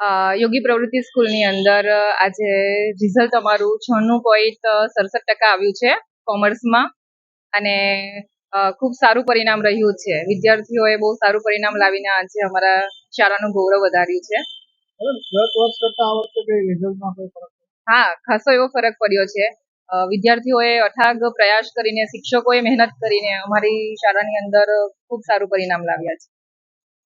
યોગી પ્રવૃત્તિ સ્કૂલની અંદર આજે રિઝલ્ટ અમારું છન્નું પોઈન્ટ સડસઠ ટકા આવ્યું છે કોમર્સમાં. અને ખૂબ સારું પરિણામ રહ્યું છે. વિદ્યાર્થીઓએ બહુ સારું પરિણામ લાવીને આજે અમારા શાળાનું ગૌરવ વધાર્યું છે? હા ખાસો એવો ફરક પડ્યો છે. વિદ્યાર્થીઓએ અઠાગ પ્રયાસ કરીને શિક્ષકોએ મહેનત કરીને અમારી શાળાની અંદર ખૂબ સારું પરિણામ લાવ્યા છે.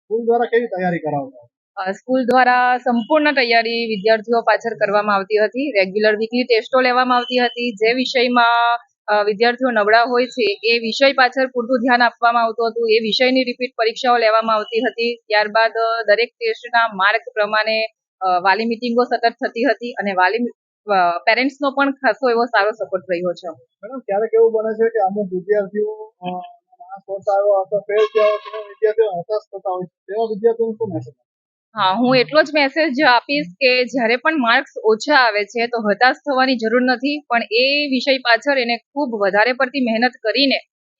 સ્કૂલ દ્વારા કેવી તૈયારી કરાવતા? સ્કૂલ દ્વારા સંપૂર્ણ તૈયારી વિદ્યાર્થીઓ પાછળ કરવામાં આવતી હતી. રેગ્યુલર વીકલી ટેસ્ટો લેવામાં આવતી હતી. જે વિષયમાં વિદ્યાર્થીઓ નબળા હોય છે, એ વિષય પાછળ પૂરતું ધ્યાન આપવામાં આવતું હતું. એ વિષયની રિપીટ પરીક્ષાઓ લેવામાં આવતી હતી. ત્યારબાદ દરેક ટેસ્ટના માર્ક પ્રમાણે વાલી મિટિંગો સતત થતી હતી અને વાલી પેરેન્ટ્સનો પણ ખાસો એવો સારો સપોર્ટ રહ્યો છે. મેડમ, ક્યારેક એવું બને છે કે અમુક વિદ્યાર્થીઓ થયા વિદ્યાર્થીઓ હતાશ થતા હોય તેવા વિદ્યાર્થીઓને શું મેસેજ હા હું એટલો જ મેસેજ આપીશ કે જ્યારે પણ માર્ક્સ ઓછા આવે છે તો હતાશ થવાની જરૂર નથી પણ એ વિષય પાછળ એને ખૂબ વધારે પડતી મહેનત કરીને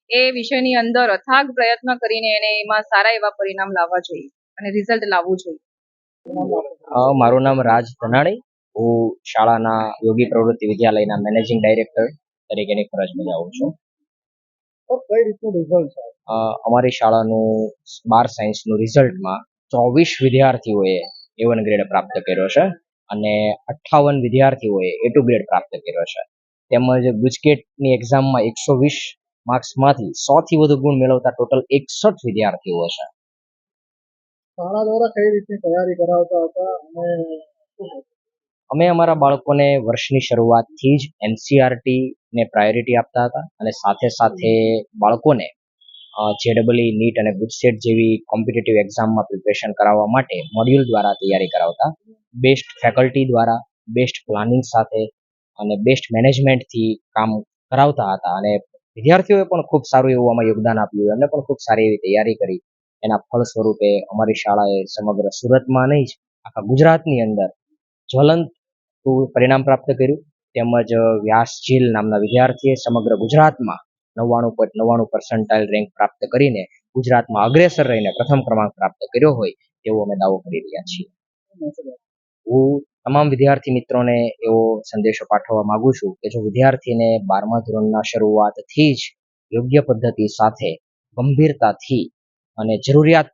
એ વિષયની અંદર અથાગ પ્રયત્ન કરીને એને એમાં સારા એવા પરિણામ લાવવા જોઈએ અને રિઝલ્ટ લાવવું જોઈએ. મારું નામ રાજ ધનાણી. હું શાળાના યોગી પ્રવૃત્તિ વિદ્યાલયના મેનેજિંગ ડાયરેક્ટર તરીકેની ફરજ બજાવું છું. કઈ રીતનું રિઝલ્ટ છે? અમારી શાળાનું બાર સાયન્સનું રિઝલ્ટમાં ચોવીસ વિદ્યાર્થીઓએ એ વન ગ્રેડ પ્રાપ્ત કર્યો છે અને અઠ્ઠાવન વિદ્યાર્થીઓએ એ ટુ ગ્રેડ પ્રાપ્ત કર્યો છે. તેમજ ગુજકેટની એક્ઝામમાં એકસો વીસ માર્ક્સમાંથી સોથી વધુ ગુણ મેળવતા ટોટલ એકસઠ વિદ્યાર્થીઓ છે. શાળા દ્વારા કઈ રીતની તૈયારી કરાવતા હતા અને અમે અમારા બાળકોને વર્ષની શરૂઆતથી જ એનસીઆરટી ને પ્રાયોરિટી આપતા હતા અને સાથે સાથે બાળકોને જેડબલઈ નીટ અને ગુજસેટ જેવી કોમ્પિટિટિવ એક્ઝામમાં પ્રિપરેશન કરાવવા માટે મોડ્યુલ દ્વારા તૈયારી કરાવતા બેસ્ટ ફેકલ્ટી દ્વારા બેસ્ટ પ્લાનિંગ સાથે અને બેસ્ટ મેનેજમેન્ટથી કામ કરાવતા હતા. અને વિદ્યાર્થીઓએ પણ ખૂબ સારું એવું આમાં યોગદાન આપ્યું એમને પણ ખૂબ સારી એવી તૈયારી કરી. એના ફળ સ્વરૂપે અમારી શાળાએ સમગ્ર સુરતમાં નહીં જ, આખા ગુજરાતની અંદર જ્વલંત પરિણામ પ્રાપ્ત કર્યું. તેમજ વ્યાસ ઝીલ નામના વિદ્યાર્થીએ સમગ્ર ગુજરાતમાં નવ્વાણું પોઈન્ટ નવ્વાણું પર્સન્ટાઇલ રેન્ક પ્રાપ્ત કરીને ગુજરાતમાં અગ્રેસર રહીને પ્રથમ ક્રમાંક પ્રાપ્ત કર્યો હોય તેવો અમે દાવો કરી રહ્યા છીએ? હું તમામ વિદ્યાર્થી મિત્રોને એવો સંદેશો પાઠવવા માંગુ છું કે જો વિદ્યાર્થીને બારમા ધોરણના શરૂઆતથી જ યોગ્ય પદ્ધતિ સાથે ગંભીરતાથી અને જરૂરિયાત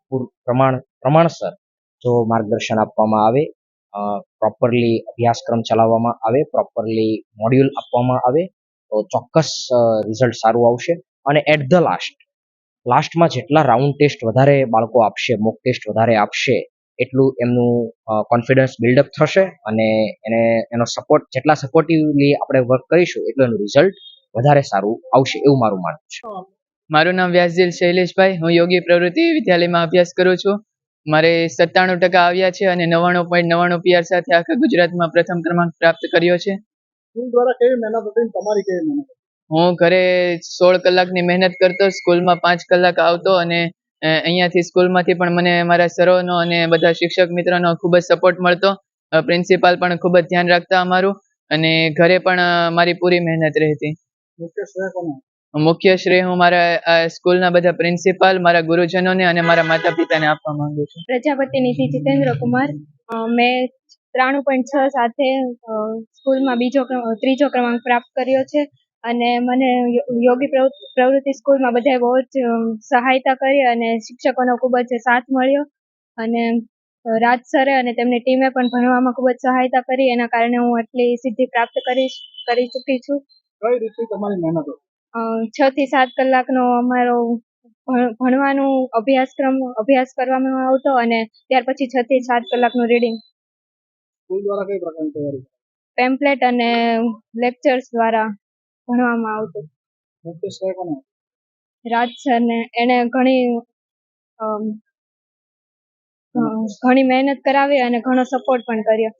પ્રમાણ પ્રમાણસર જો માર્ગદર્શન આપવામાં આવે પ્રોપરલી અભ્યાસક્રમ ચલાવવામાં આવે પ્રોપરલી મોડ્યુલ આપવામાં આવે તો ચોક્કસ રિઝલ્ટ સારું આવશે. અને એટ ધ લાસ્ટ લાસ્ટમાં જેટલા રાઉન્ડ ટેસ્ટ વધારે બાળકો આપશે મોક ટેસ્ટ વધારે આપશે, એટલું એમનું કોન્ફિડન્સ બિલ્ડઅપ થશે અને એને, એનો સપોર્ટ જેટલા સપોર્ટિવલી આપણે વર્ક કરીશું, એટલું એનું રિઝલ્ટ વધારે સારું આવશે એવું મારું માનવું છે. મારું નામ વ્યાસજીલ શૈલેષભાઈ. હું યોગી પ્રવૃત્તિ વિદ્યાલયમાં અભ્યાસ કરું છું. મારે સત્તાણું ટકા આવ્યા છે અને નવ્વાણું પોઈન્ટ નવ્વાણું પીઆર સાથે આખા ગુજરાતમાં પ્રથમ ક્રમાંક પ્રાપ્ત કર્યો છે. સ્કૂલ દ્વારા કેવી મહેનત હતી તમારી કેવી મહેનત હું ઘરે સોળ કલાકની મહેનત કરતો સ્કૂલમાં પાંચ કલાક આવતો અને અહીંયાથી સ્કૂલમાંથી પણ મને મારા સરોનો અને બધા શિક્ષક મિત્રોનો ખૂબ જ સપોર્ટ મળતો. પ્રિન્સિપાલ પણ ખૂબ જ ધ્યાન રાખતા અમારું અને ઘરે પણ મારી પૂરી મહેનત રહેતી. મુખ્ય શ્રેય હું મારા સ્કૂલના બધા પ્રિન્સિપાલ મારા ગુરુજનોને અને મારા માતા પિતાને આપવા માંગુ છું. પ્રજાપતિ નિધિ જીતેન્દ્ર કુમાર મેં ત્રાણું પોઈન્ટ છ સાથે સ્કૂલમાં બીજો ત્રીજો ક્રમાંક પ્રાપ્ત કર્યો છે. અને મને યોગી પ્રવૃ- પ્રવૃત્તિ સ્કૂલમાં બધાએ બહુ જ સહાયતા કરી અને શિક્ષકોનો ખૂબ જ સાથ મળ્યો. અને રાજ સરે અને તેમની ટીમે પણ ભણવામાં ખૂબ જ સહાયતા કરી. એના કારણે હું આટલી સિદ્ધિ પ્રાપ્ત કરી કરી ચૂકી છું. કઈ રીતે તમારી મહેનત છ થી સાત કલાકનો અમારો ભણવાનું અભ્યાસક્રમ અભ્યાસ કરવામાં આવતો અને ત્યાર પછી છ થી સાત કલાકનું રીડિંગ. સ્કૂલ દ્વારા કઈ પ્રકારની તૈયારી પેમ્પલેટ અને લેક્ચર્સ દ્વારા ભણવામાં આવતું. મુખ્ય શ્રેય કોને રાજ સરને એણે ઘણી ઘણી મહેનત કરાવી અને ઘણો સપોર્ટ પણ કર્યો.